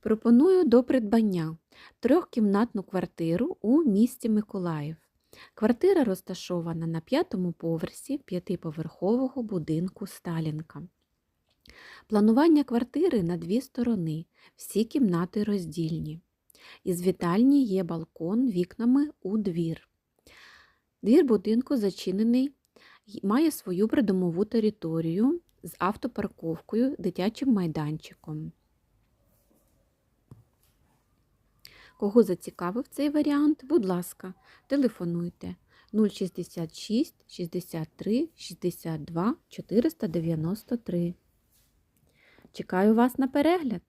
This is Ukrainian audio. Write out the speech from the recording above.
Пропоную до придбання трьохкімнатну квартиру у місті Миколаїв. Квартира розташована на п'ятому поверсі п'ятиповерхового будинку Сталінка. Планування квартири на дві сторони, всі кімнати роздільні. Із вітальні є балкон вікнами у двір. Двір будинку зачинений, має свою придомову територію з автопарковкою, дитячим майданчиком. Кого зацікавив цей варіант, будь ласка, телефонуйте 066 63 62 493. Чекаю вас на перегляд!